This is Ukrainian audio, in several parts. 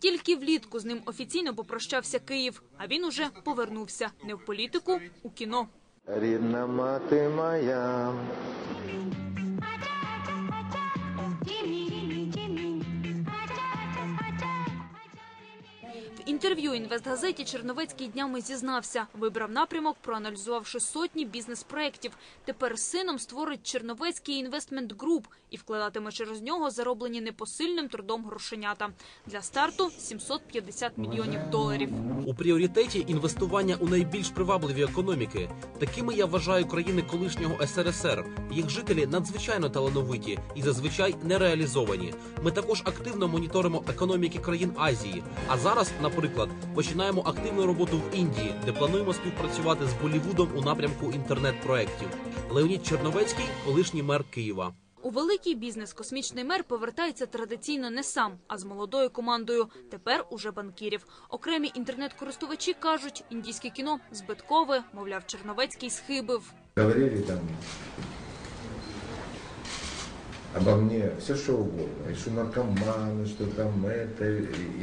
Тільки влітку з ним офіційно попрощався Київ, а він уже повернувся не в політику, у кіно. Рідна мати моя. Інтерв'ю інвестгазеті Черновецький днями зізнався, вибрав напрямок, проаналізувавши сотні бізнес-проєктів. Тепер сином створить Черновецький інвестмент груп і вкладатиме через нього зароблені непосильним трудом грошенята. Для старту 750 мільйонів доларів. У пріоритеті інвестування у найбільш привабливі економіки. Такими я вважаю країни колишнього СРСР. Їх жителі надзвичайно талановиті і зазвичай нереалізовані. Ми також активно моніторимо економіки країн Азії. А зараз, наприклад, починаємо активну роботу в Індії, де плануємо співпрацювати з Болівудом у напрямку інтернет-проєктів. Леонід Черновецький, колишній мер Києва. У великий бізнес космічний мер повертається традиційно не сам, а з молодою командою. Тепер уже банкірів. Окремі інтернет-користувачі кажуть, індійське кіно збиткове, мовляв, Черновецький схибив. Говорили там обо мне все что угодно. И что наркоманы, что там это,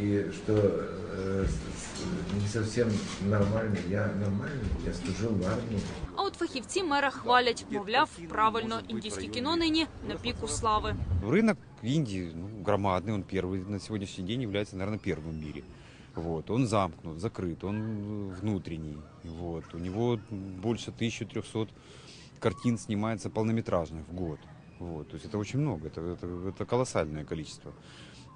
и что э, с- с- не совсем нормальный. Я нормальный, я служил в армии. А от фахівці мера хвалять, мовляв, правильно, індійське кіно нині на піку слави. Рынок в Индии ну, громадный, он первый на сегодняшний день является, наверное, первым в мире. Вот, он замкнут, закрыт, он э, внутренний. Вот, у него больше 1300 картин снимается полнометражных в год. Вот, то есть это очень много, это, это, это колоссальное количество.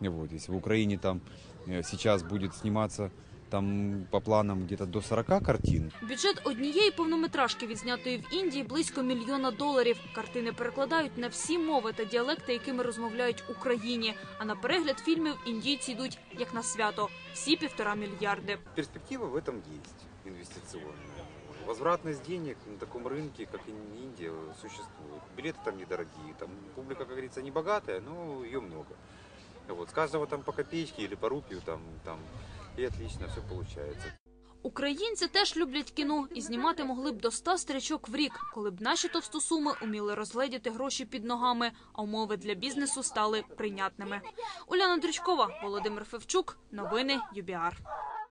Вот, если в Украине там э, сейчас будет сниматься там по планам где-то до 40 картин, Бюджет однієї повнометражки, відзнятої в Індії, близько мільйона доларів. Картини перекладають на всі мови та діалекти, якими розмовляють в Україні. А на перегляд фільмів індійці йдуть як на свято. Всі півтора мільярди. Перспектива в этом есть, инвестиционная. Возвратность денег на таком рынке, как и Индия, существует. Билеты там недорогие, там публика, как говорится, не богатая, но ее много. Вот, с каждого там по копеечке или по рупию там, там и отлично все получается. Українці теж люблять кіно і знімати могли б до 100 стрічок в рік, коли б наші товстосуми уміли розгледіти гроші під ногами, а умови для бізнесу стали прийнятними. Уляна Дрючкова, Володимир Февчук. Новини ЮБІАР.